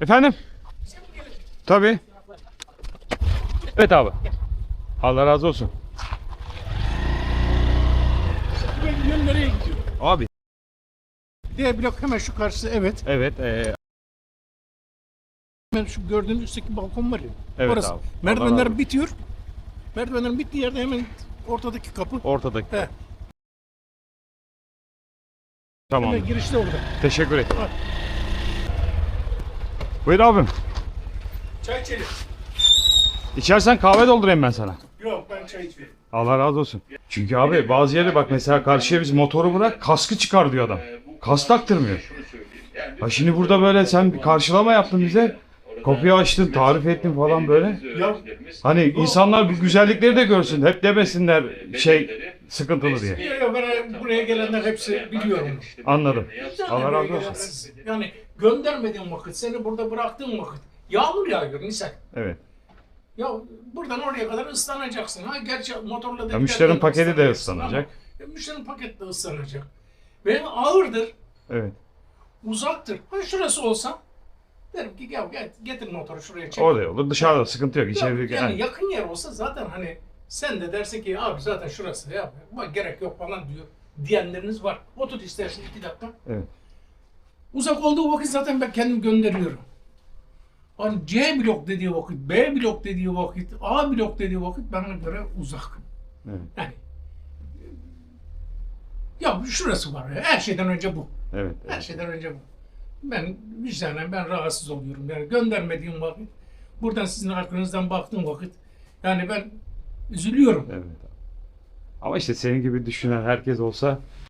Efendim? Tabii. Evet abi. Allah razı olsun. Yön nereye gidiyor? Abi. D blok hemen şu karşısı evet. Evet. e, Hemen şu gördüğün üstteki balkon var ya. Evet orası. abi. Allah razı Merdivenler olsun. bitiyor. Merdivenlerin bittiği yerde hemen ortadaki kapı. ortadaki. He, Tamam. hemen girişte orada. Teşekkür ederim. Buyur abim. Çay içelim. İçersen kahve doldurayım ben sana. Yok ben çay içmiyorum. Allah razı olsun. Çünkü abi bazı yerde bak mesela karşıya biz motoru bırak kaskı çıkar diyor adam. Kas taktırmıyor. Ha şimdi burada böyle sen bir karşılama yaptın bize. Kapıyı açtın, tarif ettin falan böyle. Ya Hani insanlar bu güzellikleri de görsün. Hep demesinler şey sıkıntılı diye. ya ben buraya gelenler hepsi biliyorum. Anladım. Allah razı olsun. Yani göndermediğim vakit, seni burada bıraktığım vakit. Yağmur yağıyor Nisan. Evet. Ya buradan oraya kadar ıslanacaksın. Ha gerçi motorla da Ya müşterinin paketi de ıslanacak. ama- müşterinin paketi de ıslanacak. Ve ağırdır, Evet. uzaktır. Ha şurası olsa derim ki gel get- getir motoru şuraya çek. Orada olur. Dışarıda sıkıntı yok. Ya, İçeri yani yakın yer olsa zaten hani sen de dersin ki abi zaten şurası ya gerek yok falan diyor diyenleriniz var. Otur istersin iki dakika. Evet. Uzak olduğu vakit zaten ben kendim gönderiyorum. Hani C blok dediği vakit, B blok dediği vakit, A blok dediği vakit bana göre uzak. Evet. Yani ya şurası var ya, her şeyden önce bu. Evet. Her evet. şeyden önce bu. Ben vicdanen ben rahatsız oluyorum. Yani göndermediğim vakit, buradan sizin arkanızdan baktığım vakit, yani ben üzülüyorum. Evet. Ama işte senin gibi düşünen herkes olsa